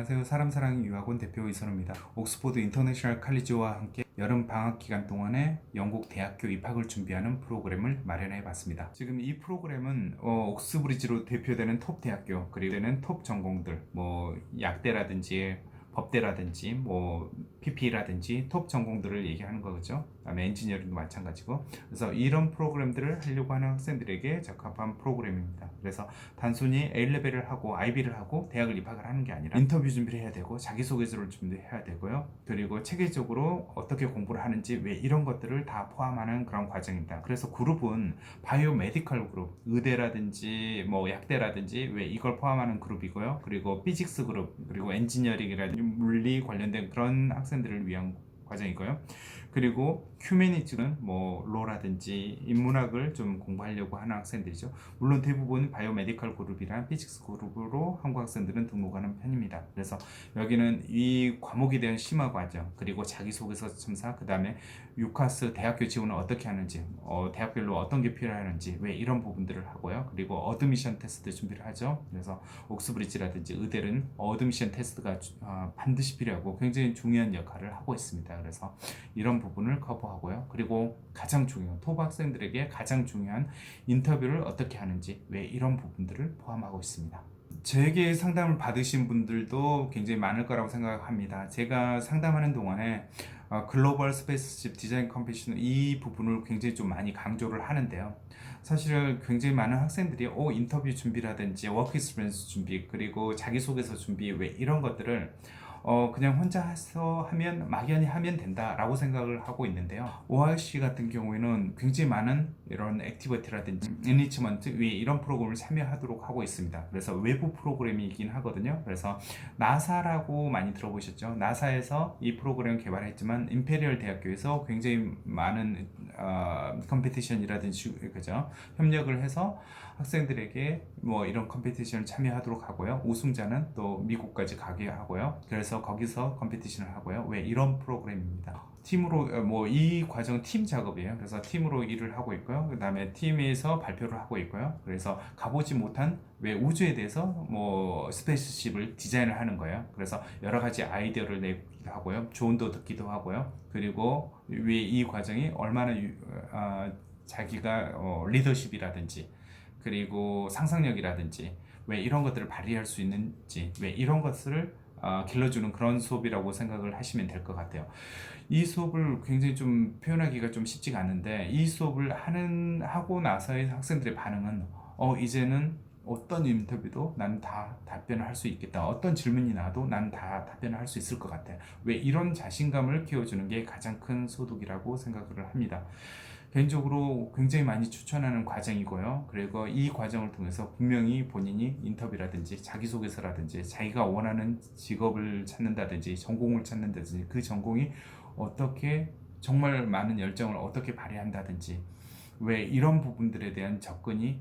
안녕하세요. 사람 사랑의 유학원 대표 이선우입니다. 옥스포드 인터내셔널 칼리지와 함께 여름 방학 기간 동안에 영국 대학교 입학을 준비하는 프로그램을 마련해 봤습니다. 지금 이 프로그램은 어, 옥스브리지로 대표되는 톱 대학교 그리고 되는 톱 전공들 뭐 약대라든지 법대라든지 뭐 PP라든지 톱 전공들을 얘기하는 거죠. 그다음에 엔지니어링도 마찬가지고. 그래서 이런 프로그램들을 하려고 하는 학생들에게 적합한 프로그램입니다. 그래서 단순히 A 레벨을 하고 IB를 하고 대학을 입학을 하는 게 아니라 인터뷰 준비를 해야 되고 자기소개서를 준비해야 되고요. 그리고 체계적으로 어떻게 공부를 하는지 왜 이런 것들을 다 포함하는 그런 과정입니다. 그래서 그룹은 바이오 메디컬 그룹, 의대라든지 뭐 약대라든지 왜 이걸 포함하는 그룹이고요. 그리고 피직스 그룹, 그리고 엔지니어링이라든지 물리 관련된 그런 학생들을 위한 과정이고요. 그리고 휴메니티는 뭐 로라든지 인문학을 좀 공부하려고 하는 학생들이죠. 물론 대부분 바이오메디컬 그룹이랑 피직스 그룹으로 한국 학생들은 등록하는 편입니다. 그래서 여기는 이 과목에 대한 심화 과정 그리고 자기소개서 첨사 그 다음에 유카스 대학교 지원을 어떻게 하는지 어, 대학별로 어떤 게 필요하는지 왜 이런 부분들을 하고요. 그리고 어드미션 테스트 준비를 하죠. 그래서 옥스브리지라든지 의대는 어드미션 테스트가 주- 어, 반드시 필요하고 굉장히 중요한 역할을 하고 있습니다. 그래서 이런 부분을 커버하고요. 그리고 가장 중요한 토박 학생들에게 가장 중요한 인터뷰를 어떻게 하는지 왜 이런 부분들을 포함하고 있습니다. 제게 상담을 받으신 분들도 굉장히 많을 거라고 생각합니다. 제가 상담하는 동안에 어, 글로벌 스페이스십 디자인 컴피티션 이 부분을 굉장히 좀 많이 강조를 하는데요. 사실 굉장히 많은 학생들이 오 인터뷰 준비라든지 워크 익스피리언스 준비 그리고 자기소개서 준비 왜 이런 것들을 어 그냥 혼자 해서 하면 막연히 하면 된다라고 생각을 하고 있는데요. ORC 같은 경우에는 굉장히 많은 이런 액티비티라든지 인리치먼트 위 이런 프로그램을 참여하도록 하고 있습니다. 그래서 외부 프로그램이긴 하거든요. 그래서 나사라고 많이 들어보셨죠? 나사에서 이 프로그램을 개발했지만 임페리얼 대학교에서 굉장히 많은 어, 컴피티션이라든지 그죠? 협력을 해서 학생들에게 뭐 이런 컴피티션을 참여하도록 하고요. 우승자는 또 미국까지 가게 하고요. 그래서 거기서 컴피티션을 하고요. 왜 이런 프로그램입니다. 팀으로 뭐 이 과정은 팀 작업이에요. 그래서 팀으로 일을 하고 있고요. 그 다음에 팀에서 발표를 하고 있고요. 그래서 가보지 못한 왜 우주에 대해서 뭐 스페이스십을 디자인을 하는 거예요. 그래서 여러 가지 아이디어를 내기도 하고요. 조언도 듣기도 하고요. 그리고 왜 이 과정이 얼마나 유- 어, 자기가 어, 리더십이라든지 그리고 상상력이라든지 왜 이런 것들을 발휘할 수 있는지 왜 이런 것을 어, 길러주는 그런 수업이라고 생각을 하시면 될 것 같아요. 이 수업을 굉장히 좀 표현하기가 좀 쉽지가 않은데 이 수업을 하는 하고 나서의 학생들의 반응은 어 이제는 어떤 인터뷰도 나는 다 답변을 할 수 있겠다. 어떤 질문이 나도 나는 다 답변을 할 수 있을 것 같아. 왜 이런 자신감을 키워주는 게 가장 큰 소득이라고 생각을 합니다. 개인적으로 굉장히 많이 추천하는 과정이고요. 그리고 이 과정을 통해서 분명히 본인이 인터뷰라든지 자기소개서라든지 자기가 원하는 직업을 찾는다든지 전공을 찾는다든지 그 전공이 어떻게 정말 많은 열정을 어떻게 발휘한다든지 왜 이런 부분들에 대한 접근이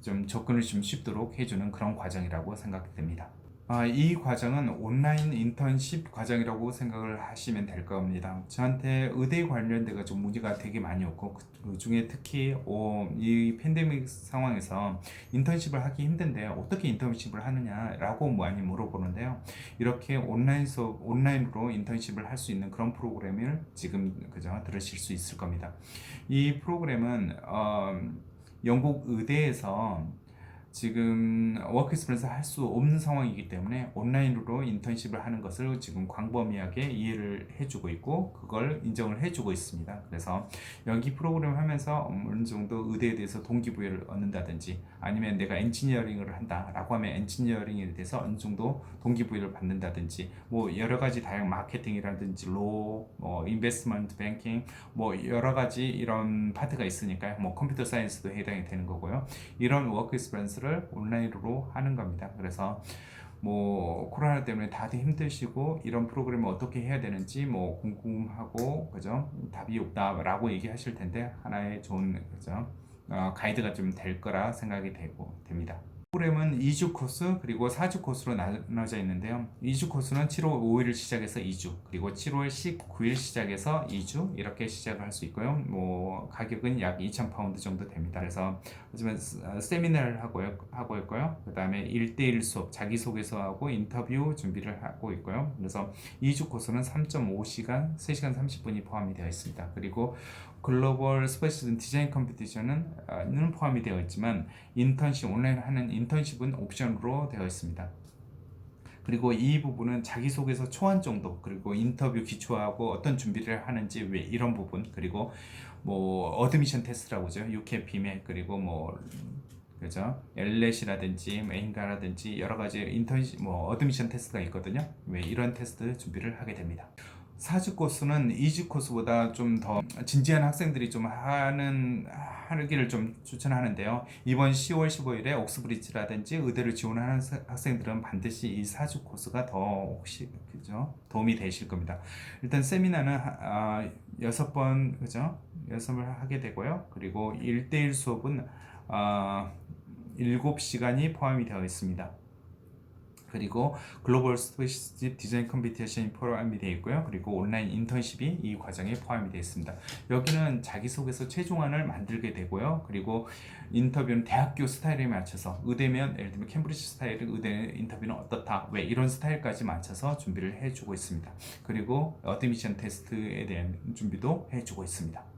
좀 접근을 좀 쉽도록 해주는 그런 과정이라고 생각됩니다. 아, 이 과정은 온라인 인턴십 과정이라고 생각을 하시면 될 겁니다. 저한테 의대 관련돼가 좀 문의가 되게 많이 왔고 그, 그 중에 특히 어, 이 팬데믹 상황에서 인턴십을 하기 힘든데 어떻게 인턴십을 하느냐라고 많이 물어보는데요. 이렇게 온라인 수업 온라인으로 인턴십을 할 수 있는 그런 프로그램을 지금 그저 들으실 수 있을 겁니다. 이 프로그램은 어, 영국 의대에서 지금 워크 익스피리언스 할 수 없는 상황이기 때문에 온라인으로 인턴십을 하는 것을 지금 광범위하게 이해를 해주고 있고 그걸 인정을 해주고 있습니다. 그래서 여기 프로그램 하면서 어느 정도 의대에 대해서 동기부여를 얻는다든지 아니면 내가 엔지니어링을 한다라고 하면 엔지니어링에 대해서 어느 정도 동기부여를 받는다든지 뭐 여러 가지 다양한 마케팅이라든지 로, 뭐 인베스트먼트 뱅킹 뭐 여러 가지 이런 파트가 있으니까요. 뭐 컴퓨터 사이언스도 해당이 되는 거고요. 이런 워크 익스피리언스를 온라인으로 하는 겁니다. 그래서 뭐 코로나 때문에 다들 힘드시고 이런 프로그램을 어떻게 해야 되는지 뭐 궁금하고 그죠 답이 없다라고 얘기하실 텐데 하나의 좋은 그죠 어, 가이드가 좀 될 거라 생각이 되고 됩니다. 프로그램은 2주 코스 그리고 4주 코스로 나눠져 있는데요. 2주 코스는 7월 5일 시작해서 2주 그리고 7월 19일 시작해서 2주 이렇게 시작을 할 수 있고요. 뭐 가격은 약 2,000 파운드 정도 됩니다. 그래서 하지만 스- 어, 세미나를 하고 하고 있고요. 그다음에 1대1 수업 자기소개서하고 인터뷰 준비를 하고 있고요. 그래서 2주 코스는 3.5시간 3시간 30분이 포함이 되어 있습니다. 그리고 글로벌 스페셜 디자인 컴피티션은 어, 는 포함이 되어 있지만 인턴십 온라인 하는 인턴십은 옵션으로 되어 있습니다. 그리고 이 부분은 자기소개서 초안 정도 그리고 인터뷰 기초하고 어떤 준비를 하는지 왜 이런 부분 그리고 뭐 어드미션 테스트라고 하죠 UK 비맥 그리고 뭐 그죠 엘렛이라든지 메인가라든지 여러 가지 인턴십 뭐 어드미션 테스트가 있거든요 왜 이런 테스트 준비를 하게 됩니다. 사주 코스는 2주 코스보다 좀 더 진지한 학생들이 좀 하는 하기를 좀 추천하는데요. 이번 10월 15일에 옥스브리지라든지 의대를 지원하는 사- 학생들은 반드시 이 사주 코스가 더 혹시 그죠 도움이 되실 겁니다. 일단 세미나는 하- 아, 여섯 번 그죠 연습을 하게 되고요. 그리고 1대1 수업은 아, 7시간이 포함이 되어 있습니다. 그리고 글로벌 스페이스집 디자인 컴피티션이 포함이 되어 있고요. 그리고 온라인 인턴십이 이 과정에 포함이 되어 있습니다. 여기는 자기소개서 최종안을 만들게 되고요. 그리고 인터뷰는 대학교 스타일에 맞춰서 의대면 예를 들면 캠브리지 스타일 의대 인터뷰는 어떻다 왜 이런 스타일까지 맞춰서 준비를 해주고 있습니다. 그리고 어드미션 테스트에 대한 준비도 해주고 있습니다.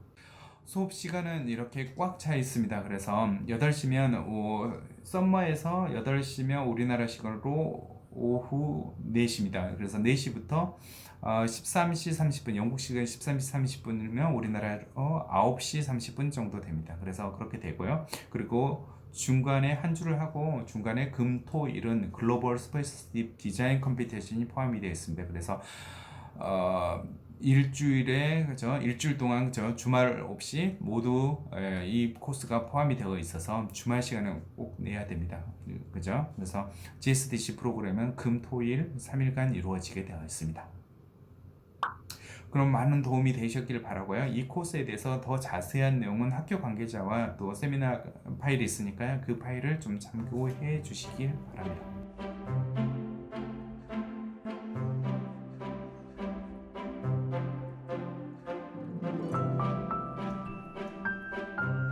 수업 시간은 이렇게 꽉 차 있습니다. 그래서 8시면 오, 썸머에서 8시면 우리나라 시간으로 오후 4시입니다. 그래서 4시부터 어, 13시 30분, 영국 시간 13시 30분이면 우리나라로 9시 30분 정도 됩니다. 그래서 그렇게 되고요. 그리고 중간에 한 주를 하고 중간에 금, 토, 일은 글로벌 스페이스 디자인 컴피티션이 포함이 되어 있습니다. 그래서 어, 일주일에 그죠? 일주일 동안 그죠? 주말 없이 모두 에, 이 코스가 포함이 되어 있어서 주말 시간을 꼭 내야 됩니다. 그죠? 그래서 GSDC 프로그램은 금토일 3일간 이루어지게 되어 있습니다. 그럼 많은 도움이 되셨길 바라고요. 이 코스에 대해서 더 자세한 내용은 학교 관계자와 또 세미나 파일이 있으니까요. 그 파일을 좀 참고해 주시길 바랍니다